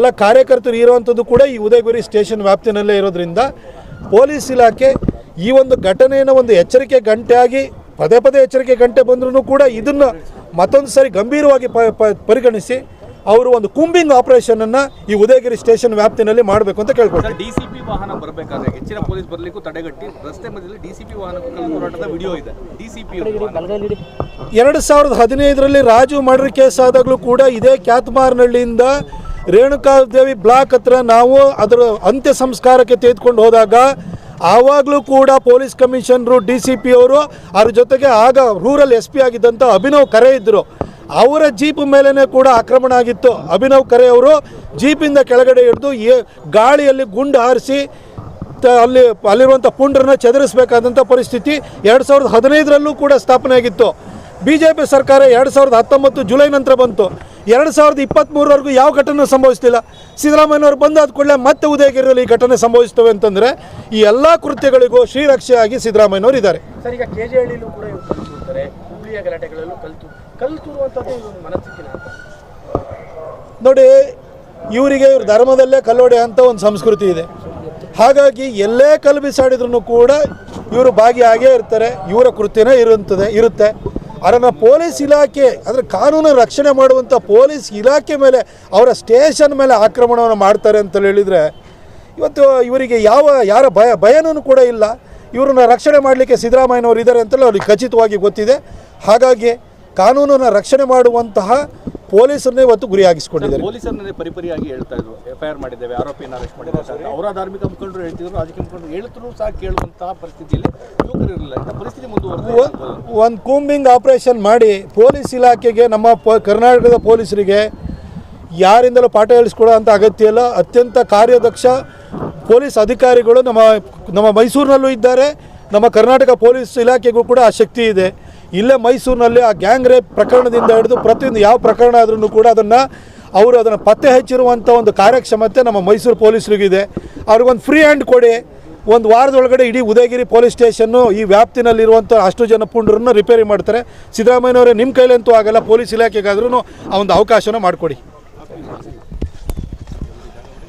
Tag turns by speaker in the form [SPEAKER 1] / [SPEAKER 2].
[SPEAKER 1] ಎಲ್ಲ ಕಾರ್ಯಕರ್ತರು ಇರುವಂಥದ್ದು ಕೂಡ ಈ ಉದಯಗಿರಿ ಸ್ಟೇಷನ್ ವ್ಯಾಪ್ತಿನಲ್ಲೇ ಇರೋದ್ರಿಂದ ಪೊಲೀಸ್ ಇಲಾಖೆ ಈ ಒಂದು ಘಟನೆಯನ್ನು ಒಂದು ಎಚ್ಚರಿಕೆ ಗಂಟೆಯಾಗಿ ಪದೇ ಪದೇ ಎಚ್ಚರಿಕೆ ಗಂಟೆ ಬಂದ್ರೂ ಕೂಡ ಇದನ್ನು ಮತ್ತೊಂದು ಸಾರಿ ಗಂಭೀರವಾಗಿ ಪರಿಗಣಿಸಿ ಅವರು ಒಂದು ಕೂಂಬಿಂಗ್ ಆಪರೇಷನನ್ನು ಈ ಉದಯಗಿರಿ ಸ್ಟೇಷನ್ ವ್ಯಾಪ್ತಿನಲ್ಲಿ ಮಾಡಬೇಕು ಅಂತ ಕೇಳ್ಕೊಳ್ತೀನಿ.
[SPEAKER 2] ಡಿಸಿಪಿ ವಾಹನ ಬರಬೇಕಾದ್ರೆ ಹೆಚ್ಚಿನ ಪೊಲೀಸ್ ಬರಲಿಕ್ಕೂ ತಡೆಗಟ್ಟಿ ರಸ್ತೆ ಮಧ್ಯದಲ್ಲಿ ಡಿಸಿಪಿ ವಾಹನ ಹೋರಾಟದ ವಿಡಿಯೋ ಇದೆ. ಡಿಸಿಪಿ
[SPEAKER 1] ಎರಡು ಸಾವಿರದ ಹದಿನೈದರಲ್ಲಿ ರಾಜು ಮರ್ಡರ್ ಕೇಸ್ ಆದಾಗಲೂ ಕೂಡ ಇದೇ ಕ್ಯಾತ್ಮಾರ್ನಹಳ್ಳಿಯಿಂದ ರೇಣುಕಾದೇವಿ ಬ್ಲಾಕ್ ಹತ್ರ ನಾವು ಅದರ ಅಂತ್ಯ ಸಂಸ್ಕಾರಕ್ಕೆ ತೆಗೆದುಕೊಂಡು ಹೋದಾಗ ಆವಾಗಲೂ ಕೂಡ police commissioner, D C P ಅವರು ಅದ್ರ ಜೊತೆಗೆ ಆಗ ರೂರಲ್ ಎಸ್ ಪಿ ಆಗಿದ್ದಂಥ ಅಭಿನವ್ ಕರೆ ಇದ್ದರು ಅವರ ಜೀಪ್ ಮೇಲೇ ಕೂಡ ಆಕ್ರಮಣ ಆಗಿತ್ತು. ಅಭಿನವ್ ಕರೆ ಅವರು ಜೀಪಿಂದ ಕೆಳಗಡೆ ಹಿಡಿದು ಗಾಳಿಯಲ್ಲಿ ಗುಂಡು ಹಾರಿಸಿ ಅಲ್ಲಿ ಅಲ್ಲಿರುವಂಥ ಪುಂಡ್ರನ್ನ ಚದುರಿಸಬೇಕಾದಂಥ ಪರಿಸ್ಥಿತಿ ಎರಡು ಸಾವಿರದ ಹದಿನೈದರಲ್ಲೂ ಕೂಡ ಸ್ಥಾಪನೆ ಆಗಿತ್ತು. ಬಿ ಜೆ ಪಿ ಸರ್ಕಾರ ಎರಡು ಸಾವಿರದ ಹತ್ತೊಂಬತ್ತು ಜುಲೈ ನಂತರ ಬಂತು. ಎರಡು ಸಾವಿರದ ಇಪ್ಪತ್ತ್ಮೂರವರೆಗೂ ಯಾವ ಘಟನೆ ಸಂಭವಿಸ್ತಿಲ್ಲ? ಸಿದ್ದರಾಮಯ್ಯವರು ಬಂದಾದ ಕೂಡಲೇ ಮತ್ತೆ ಉದಯಗಿರಿಯಲ್ಲಿ ಈ ಘಟನೆ ಸಂಭವಿಸ್ತವೆ ಅಂತಂದರೆ ಈ ಎಲ್ಲ ಕೃತ್ಯಗಳಿಗೂ ಶ್ರೀರಕ್ಷೆಯಾಗಿ ಸಿದ್ದರಾಮಯ್ಯನವರು ಇದ್ದಾರೆ.
[SPEAKER 3] ಸರ್ ಈಗ ಕೆ ಜೆ ಹಳ್ಳಿಲೂ ಕೂಡ ಇವ್ರು ಕಲ್ತುರ್ತಾರೆ ಹುಬ್ಳಿಯ ಗಲಾಟೆಗಳಲ್ಲೂ ಕಲ್ತು ಕಲ್ತುರುವಂಥದ್ದು ಇದು ಮನಸ್ಸಿಕ್ಕಿನ ಅಂತ.
[SPEAKER 1] ನೋಡಿ ಇವರಿಗೆ ಇವ್ರ ಧರ್ಮದಲ್ಲೇ ಕಲ್ಲೋಡೆ ಅಂತ ಒಂದು ಸಂಸ್ಕೃತಿ ಇದೆ. ಹಾಗಾಗಿ ಎಲ್ಲೇ ಕಲ್ಲು ಬಿಸಾಡಿದ್ರು ಕೂಡ ಇವರು ಭಾಗಿಯಾಗೇ ಇರ್ತಾರೆ. ಇವರ ಕೃತ್ಯನೇ ಇರುತ್ತದೆ ಇರುತ್ತೆ. ಅದನ್ನು ಪೊಲೀಸ್ ಇಲಾಖೆ, ಅಂದರೆ ಕಾನೂನು ರಕ್ಷಣೆ ಮಾಡುವಂಥ ಪೊಲೀಸ್ ಇಲಾಖೆ ಮೇಲೆ, ಅವರ ಸ್ಟೇಷನ್ ಮೇಲೆ ಆಕ್ರಮಣವನ್ನು ಮಾಡ್ತಾರೆ ಅಂತ ಹೇಳಿದರೆ, ಇವತ್ತು ಇವರಿಗೆ ಯಾವ, ಯಾರ ಭಯ, ಭಯನೂ ಕೂಡ ಇಲ್ಲ. ಇವ್ರನ್ನ ರಕ್ಷಣೆ ಮಾಡಲಿಕ್ಕೆ ಸಿದ್ದರಾಮಯ್ಯನವರು ಇದ್ದಾರೆ ಅಂತೇಳಿ ಅವ್ರಿಗೆ ಖಚಿತವಾಗಿ ಗೊತ್ತಿದೆ. ಹಾಗಾಗಿ ಕಾನೂನನ್ನು ರಕ್ಷಣೆ ಮಾಡುವಂತಹ ಪೊಲೀಸರನ್ನೇ ಇವತ್ತು ಗುರಿಯಾಗಿಸ್ಕೊಂಡಿದ್ದಾರೆ.
[SPEAKER 2] ಪೊಲೀಸರನ್ನೇ ಪರಿಪರಿಯಾಗಿ ಹೇಳ್ತಾ ಇದ್ರು. ಎಫ್ಐಆರ್ ಐ ಆರ್ ಮಾಡಿದ್ದೇವೆ ಆರೋಪಿಯನ್ನು ಅರೆಸ್ಟ್ ಮಾಡಿದ್ದಾರೆ ಅಂತ. ಅವರ ಧಾರ್ಮಿಕ ಮುಖಂಡರು ಹೇಳ್ತಿದ್ರು ರಾಜಕೀಯ ಮುಖಂಡರು ಹೇಳಿದ್ರು ಸಹ ಕೇಳುವಂತಹ ಪರಿಸ್ಥಿತಿಯಲ್ಲಿ ಯುವಕರಿರಲಿಲ್ಲ ಇಂಥ ಪರಿಸ್ಥಿತಿ ಮುಂದುವರೆದ
[SPEAKER 1] ಒಂದು ಕೂಂಬಿಂಗ್ ಆಪರೇಷನ್ ಮಾಡಿ ಪೊಲೀಸ್ ಇಲಾಖೆಗೆ ನಮ್ಮ ಪ ಕರ್ನಾಟಕದ ಪೊಲೀಸರಿಗೆ ಯಾರಿಂದಲೂ ಪಾಠ ಹೇಳಿಸ್ಕೊಳ್ಳೋ ಅಂತ ಅಗತ್ಯ ಇಲ್ಲ. ಅತ್ಯಂತ ಕಾರ್ಯದಕ್ಷ ಪೊಲೀಸ್ ಅಧಿಕಾರಿಗಳು ನಮ್ಮ ನಮ್ಮ ಮೈಸೂರಿನಲ್ಲೂ ಇದ್ದಾರೆ. ನಮ್ಮ ಕರ್ನಾಟಕ ಪೊಲೀಸ್ ಇಲಾಖೆಗೂ ಕೂಡ ಆ ಶಕ್ತಿ ಇದೆ. ಇಲ್ಲೇ ಮೈಸೂರಿನಲ್ಲಿ ಆ ಗ್ಯಾಂಗ್ ರೇಪ್ ಪ್ರಕರಣದಿಂದ ಹಿಡಿದು ಪ್ರತಿಯೊಂದು ಯಾವ ಪ್ರಕರಣ ಆದ್ರೂ ಕೂಡ ಅದನ್ನು ಅವರು ಅದನ್ನು ಪತ್ತೆ ಹಚ್ಚಿರುವಂಥ ಒಂದು ಕಾರ್ಯಕ್ಷಮತೆ ನಮ್ಮ ಮೈಸೂರು ಪೊಲೀಸರಿಗಿದೆ ಅವ್ರಿಗೊಂದು ಫ್ರೀ ಹ್ಯಾಂಡ್ ಕೊಡಿ. ಒಂದು ವಾರದೊಳಗಡೆ ಇಡೀ ಉದಯಗಿರಿ ಪೊಲೀಸ್ ಸ್ಟೇಷನ್ನು ಈ ವ್ಯಾಪ್ತಿನಲ್ಲಿರುವಂಥ ಅಷ್ಟು ಜನ ಪುಂಡ್ರನ್ನ ರಿಪೇರಿ ಮಾಡ್ತಾರೆ. ಸಿದ್ದರಾಮಯ್ಯನವರೇ ನಿಮ್ಮ ಕೈಲಂತೂ ಆಗಲ್ಲ, ಪೊಲೀಸ್ ಇಲಾಖೆಗಾದ್ರೂ ಆ ಒಂದು ಅವಕಾಶನ ಮಾಡಿಕೊಡಿ.